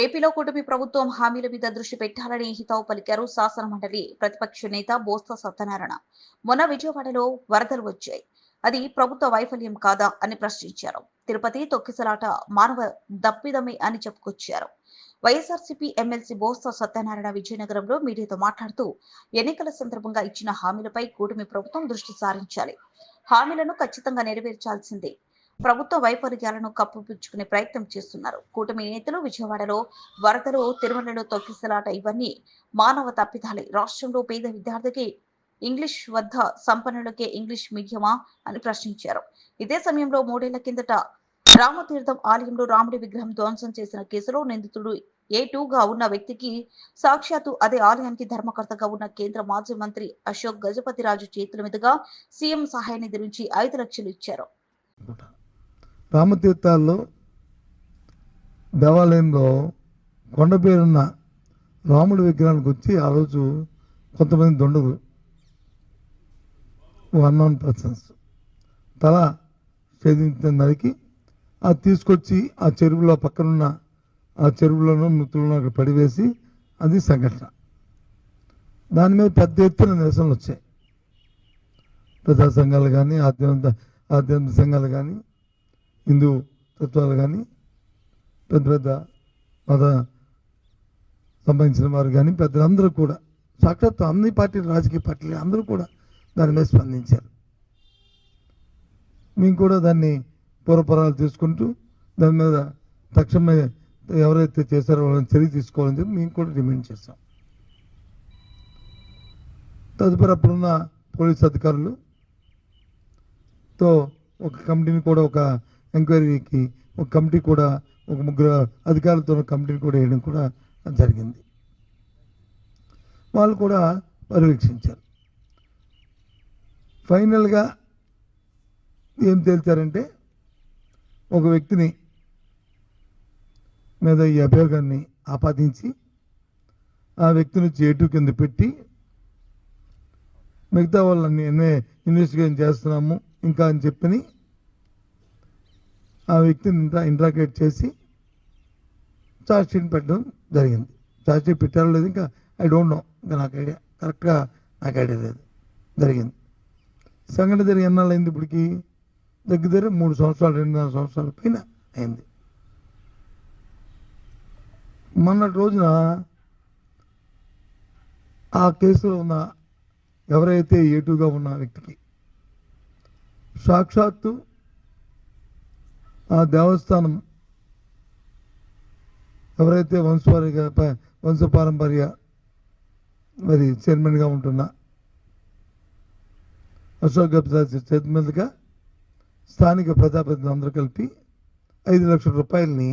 ఏపీలో కూటమి ప్రభుత్వం హామీల మీద దృష్టి పెట్టాలని హితవు పలికారు శాసన మండలి ప్రతిపక్ష నేత బోస్తా సత్యనారాయణ. మొన్న విజయవాడలో వరదలు వచ్చాయి. అది ప్రభుత్వ వైఫల్యం కాదా అని ప్రశ్నించారు. తిరుపతి తొక్కిసలాట మానవ దప్పిదమే అని చెప్పుకొచ్చారు. వైఎస్ఆర్సీపీ ఎమ్మెల్సీ బోస్తా సత్యనారాయణ విజయనగరంలో మీడియాతో మాట్లాడుతూ ఎన్నికల సందర్భంగా ఇచ్చిన హామీలపై కూటమి ప్రభుత్వం దృష్టి సారించాలి. హామీలను ఖచ్చితంగా నెరవేర్చాల్సిందే. ప్రభుత్వ వైఫల్యాలను కప్పుపుచ్చుకునే ప్రయత్నం చేస్తున్నారు. కూటమి నేతలు విజయవాడలో వరదలు తిరుమలలో తొక్కిసలాట ఇవన్నీ మానవ తప్పిదాలే. రాష్ట్రంలో పేద విద్యార్థికి ఇంగ్లీష్ వద్ద సంపన్నులకే ఇంగ్లీష్ మీడియమా అని ప్రశ్నించారు. ఇదే సమయంలో మూడేళ్ళ కిందట రామతీర్థం ఆలయంలో రాముడి విగ్రహం ధ్వంసం చేసిన కేసులో నిందితుడు ఏ గా ఉన్న వ్యక్తికి సాక్షాత్తు అదే ఆలయానికి ధర్మకర్తగా ఉన్న కేంద్ర మాజీ మంత్రి అశోక్ గజపతిరాజు చేతుల మీదుగా సీఎం సహాయ నిధి నుంచి ఐదు లక్షలు ఇచ్చారు. రామతీర్థాల్లో దేవాలయంలో కొండ పేరున్న రాముడి విగ్రహానికి వచ్చి ఆ రోజు కొంతమంది దొండలు వన్ నాన్ పర్సన్స్ తల ఛేదించిన దానికి అది తీసుకొచ్చి ఆ చెరువులో పక్కనున్న ఆ చెరువులను మృతులను అక్కడ పడివేసి అది సంఘటన. దాని మీద పెద్ద ఎత్తున నిరసనలు వచ్చాయి. ప్రజా సంఘాలు కానీ ఆధ్యాత్మిక ఆధ్యాత్మిక సంఘాలు కానీ హిందూ తత్వాలు కానీ పెద్ద పెద్ద మత సంబంధించిన వారు కానీ పెద్దలందరూ కూడా సాక్షాత్ అన్ని పార్టీలు రాజకీయ పార్టీలు అందరూ కూడా దాని మీద స్పందించారు. మేము కూడా దాన్ని పూర్వపరాలు తీసుకుంటూ దాని మీద తక్షణమే ఎవరైతే చేశారో వాళ్ళని చర్య తీసుకోవాలని చెప్పి మేము కూడా డిమాండ్ చేస్తాం తదుపరి అప్పుడున్న పోలీస్ అధికారులు తో ఒక కమిటీని కూడా ఒక ఎంక్వైరీకి ఒక కమిటీ కూడా ఒక ముగ్గురు అధికారులతో కమిటీని కూడా వేయడం కూడా జరిగింది. వాళ్ళు కూడా పర్యవేక్షించారు. ఫైనల్గా ఏం తేల్చారంటే ఒక వ్యక్తిని మీద ఈ అభియోగాన్ని ఆపాదించి ఆ వ్యక్తిని చేటు కింద పెట్టి మిగతా వాళ్ళని ఇన్వెస్టిగేషన్ చేస్తున్నాము ఇంకా అని చెప్పని ఆ వ్యక్తిని ఇంట్రా ఇంట్రాగేట్ చేసి ఛార్జ్ షీట్ పెట్టడం జరిగింది. ఛార్జ్ షీట్ పెట్టారో లేదు ఇంకా ఐ డోంట్ నో ఇంకా నాకు ఐడియా. కరెక్ట్గా నాకు ఐడియా లేదు. జరిగింది. సంఘటన జరిగి ఎన్నాళ్ళు అయింది ఇప్పటికి? దగ్గర దగ్గర మూడు సంవత్సరాలు రెండున్నర సంవత్సరాల పైన అయింది. మొన్నటి రోజున ఆ కేసులో ఉన్న ఎవరైతే ఏటుగా ఉన్న వ్యక్తికి సాక్షాత్తు ఆ దేవస్థానం ఎవరైతే వంశపారిగా ప- వంశపారంపర్య మరి చైర్మన్గా ఉంటున్న అశోక్ గప్తాజ్ చేతి మీదుగా స్థానిక ప్రజాప్రతినిధులు అందరూ కలిపి ఐదు లక్షల రూపాయలని